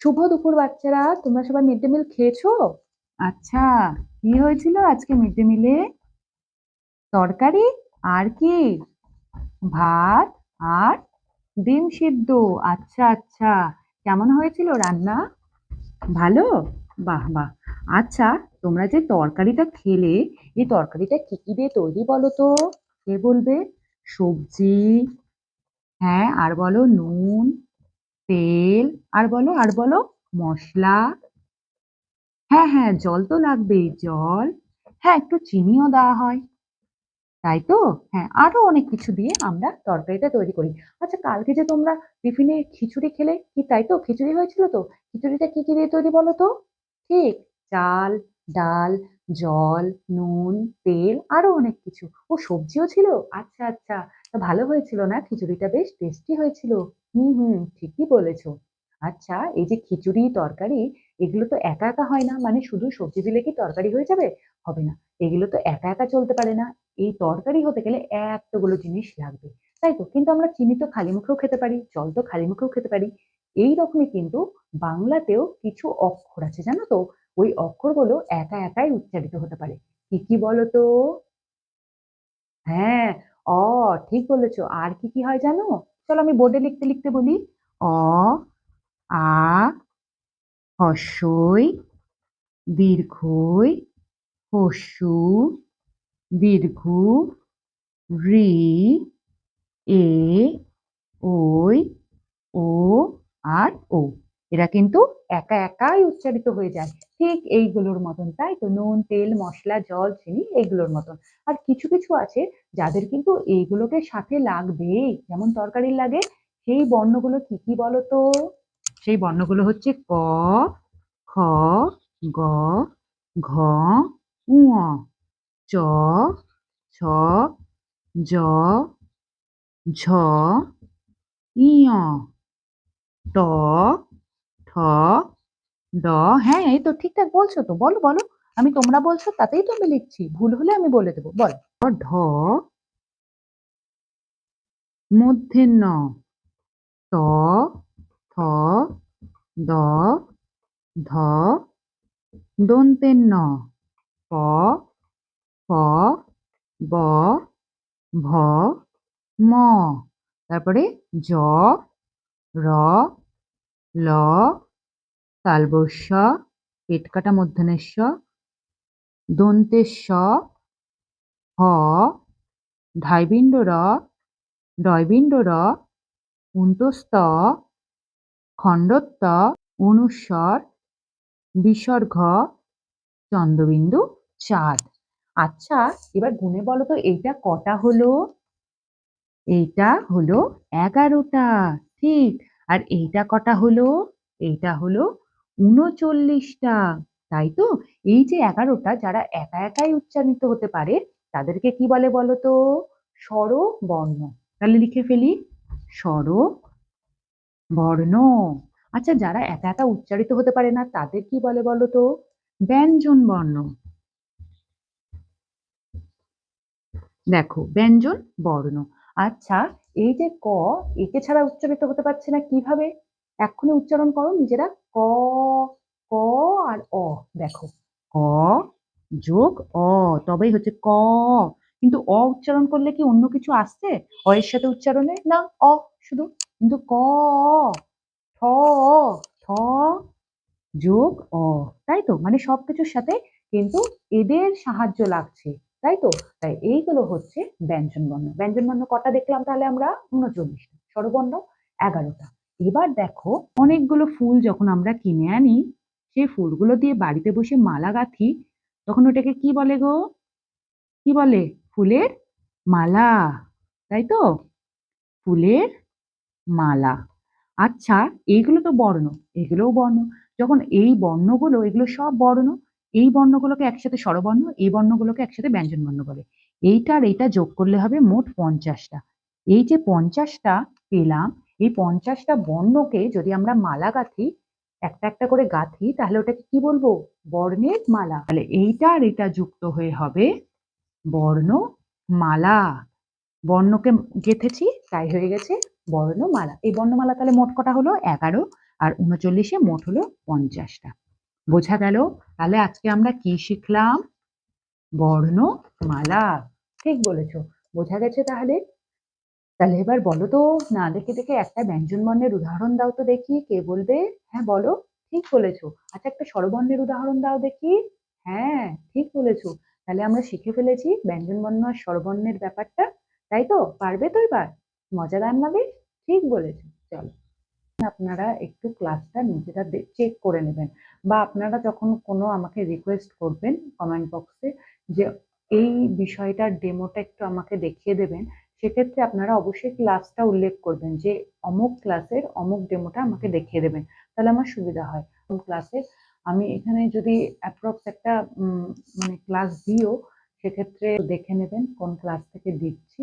শুভ দুপুর বাচ্চারা তোমরা সবাই মিড ডে মিল খেয়েছো? আচ্ছা কি হয়েছিল আজকে মিড ডে মিলে? তরকারি আর কি? ভাত আর ডিম সিদ্ধ। আচ্ছা আচ্ছা কেমন হয়েছিল রান্না? ভালো। বাহ বাহ। আচ্ছা তোমরা যে তরকারিটা খেলে এই তরকারিটা কি কি দিয়ে তৈরি বলো তো? কে বলবে? সবজি হ্যাঁ আর বলো নুন। তেল, আর বলো আর বলো, মশলা। হ্যাঁ হ্যাঁ জল তো লাগবেই, জল। হ্যাঁ একটু চিনিও দেওয়া হয়। তাই তো? হ্যাঁ আরও অনেক কিছু দিয়ে আমরা তরকারিটা তৈরি করি। আচ্ছা কালকে যে তোমরা টিফিনে খিচুড়ি খেলে, কি তাই তো? খিচুড়ি হয়েছিল তো? খিচুড়িটা কি কি দিয়ে তৈরি বলো তো? ঠিক, চাল, ডাল, জল, নুন, তেল, আরও অনেক কিছু। ও, সবজিও ছিল? আচ্ছা আচ্ছা। ভালো হয়েছিল না? খিচুড়িটা বেশ টেস্টি হয়েছিল। হুম হুম, ঠিকই বলেছ। আচ্ছা এই যে খিচুড়ি, তরকারি, এগুলো তো একা একা হয় না? মানে শুধু সবজি দিলে কি তরকারি হয়ে যাবে? হবে না। এগুলো তো একা একা চলতে পারে না। এই তরকারি হতে গেলে এতগুলো জিনিস লাগবে। তাই তো? কিন্তু আমরা চিনি তো খালি মুখেও খেতে পারি, জল তো খালি মুখেও খেতে পারি। এই রকমই কিন্তু বাংলাতেও কিছু অক্ষর আছে, জানো তো? ওই অক্ষরগুলো একা একাই উচ্চারিত হতে পারে। কি কি বলো তো হ্যাঁ অ, ঠিক বলেছ। আর কি কি হয় জানো? চলো আমি বোর্ডে লিখতে লিখতে বলি। অ, আ, হস্যই, দীর্ঘই, হস্যু, দীর্ঘ, রি, এ, ওই, ও, আর ও। এরা কিন্তু একা একাই উচ্চারিত হয়ে যায়। ঠিক এইগুলোর মতন, তাই তো? নুন, তেল, মশলা, জল, চিনি, এইগুলোর মতন। আর কিছু কিছু আছে যাদের কিন্তু এইগুলোকে সাথে লাগবেই যেমন তরকারির লাগে, সেই বর্ণগুলো কি কি বলো তো সেই বর্ণগুলো হচ্ছে ক, খ, গ, ঘ, ঙ, চ, ছ, জ, ঝ ইয় ট ড হ্যাঁ এই তো ঠিকঠাক বলছো তো। বলো বলো। আমি তোমরা বলছো তাতেই তো আমি লিখছি। ভুল হলে আমি বলে দেবো। বল। ঢ। মধ্যে ন। ত থ দ ধ। দন্তের ন। প প ব ভ ম। তারপরে জ র ল তালবস্য পেট কাটা মধ্যনেশ্ব দন্তেশ্ব, হ ধাইবিন্ড র ডয়বিন্ড র উন্তস্ত খণ্ডত্ব, অনুস্বর বিসর্গ চন্দ্রবিন্দু চাঁদ। আচ্ছা এবার গুনে বলো তো, এইটা কটা হলো? এইটা হলো এগারোটা, ঠিক। আর এইটা কটা হলো? এইটা হলো উনচল্লিশটা তাই তো? এই যে এগারোটা যারা একা একাই উচ্চারিত হতে পারে, তাদেরকে কি বলে বলো তো? স্বর বর্ণ তাহলে লিখে ফেলি। স্বর বর্ণ আচ্ছা যারা একা একা উচ্চারিত হতে পারে না, তাদের কি বলে বলো তো? ব্যঞ্জন বর্ণ দেখো ব্যঞ্জন বর্ণ আচ্ছা এই যে ক, একে ছাড়া উচ্চারিত হতে পারছে না কীভাবে? এক্ষুনি উচ্চারণ করো নিজেরা ক ক আর অ, দেখো। ক যোগ অ, তবেই হচ্ছে ক। কিন্তু অ উচ্চারণ করলে কি অন্য কিছু আসছে? অ এর সাথে উচ্চারণে? না, অ শুধু। কিন্তু ক, ঠ ঠ যোগ অ, তাই তো? মানে সবকিছুর সাথে কিন্তু এদের সাহায্য লাগছে, তাই তো? তাই এইগুলো হচ্ছে ব্যঞ্জন বর্ণ ব্যঞ্জন বর্ণ কটা দেখলাম তাহলে আমরা? উনচল্লিশটা। স্বরবর্ণ এগারোটা। এবার দেখো অনেকগুলো ফুল যখন আমরা কিনে আনি, সেই ফুলগুলো দিয়ে বাড়িতে বসে মালা গাঁথি, তখন ওটাকে কি বলে গো? কি বলে? ফুলের মালা, তাই তো? ফুলের মালা। আচ্ছা এইগুলো তো বর্ণ, এগুলোও বর্ণ। যখন এই বর্ণগুলো, এগুলো সব বর্ণ, এই বর্ণগুলোকে একসাথে স্বরবর্ণ, এই বর্ণগুলোকে একসাথে ব্যঞ্জন বর্ণ বলে। এইটা আর এইটা যোগ করলে হবে মোট পঞ্চাশটা। এই যে পঞ্চাশটা পেলাম এই পঞ্চাশটা বর্ণকে যদি আমরা মালা গাঁথি, একটা একটা করে গাঁথি, তাহলে ওটাকে কি বলব? বর্ণের মালা। তাহলে এইটা আর এটা যুক্ত হয়ে হবে বর্ণ মালা। বর্ণকে গেথেছি, তাই হয়ে গেছে বর্ণমালা এই বর্ণমালা তাহলে মোট কটা হলো? এগারো। আর উনচল্লিশে মোট হলো পঞ্চাশটা। বোঝা গেল? তাহলে আজকে আমরা কি শিখলাম? বর্ণমালা ঠিক বলেছ। বোঝা গেছে তাহলে? তাহলে এবার বলো তো, না দেখে দেখে একটা ব্যঞ্জন বর্ণের উদাহরণ দাও তো দেখি, কে বলবে? হ্যাঁ বলো, ঠিক বলেছ। আচ্ছা একটা স্বরবর্ণের উদাহরণ দাও দেখি। হ্যাঁ ঠিক বলেছ। তাহলে আমরা শিখে ফেলেছি ব্যঞ্জন বর্ণ আর স্বরবর্ণের ব্যাপারটা, তাই তো? পারবে তো এবার? মজাদার না বেশ? ঠিক বলেছ, চলো। আপনারা একটু ক্লাসটা নিজেরা চেক করে নেবেন। বা আপনারা যখন কোনো আমাকে রিকোয়েস্ট করবেন কমেন্ট বক্সে যে এই বিষয়টার ডেমোটা একটু আমাকে দেখিয়ে দেবেন সেক্ষেত্রে আপনারা অবশ্যই ক্লাসটা উল্লেখ করবেন যে অমুক ক্লাসের অমুক ডেমোটা আমাকে দেখিয়ে দেবেন, তাহলে আমার সুবিধা হয়। ক্লাসে আমি এখানে যদি অ্যাপ্রক্স একটা মানে ক্লাস দিও, সেক্ষেত্রে দেখে নেবেন কোন ক্লাস থেকে দিচ্ছি।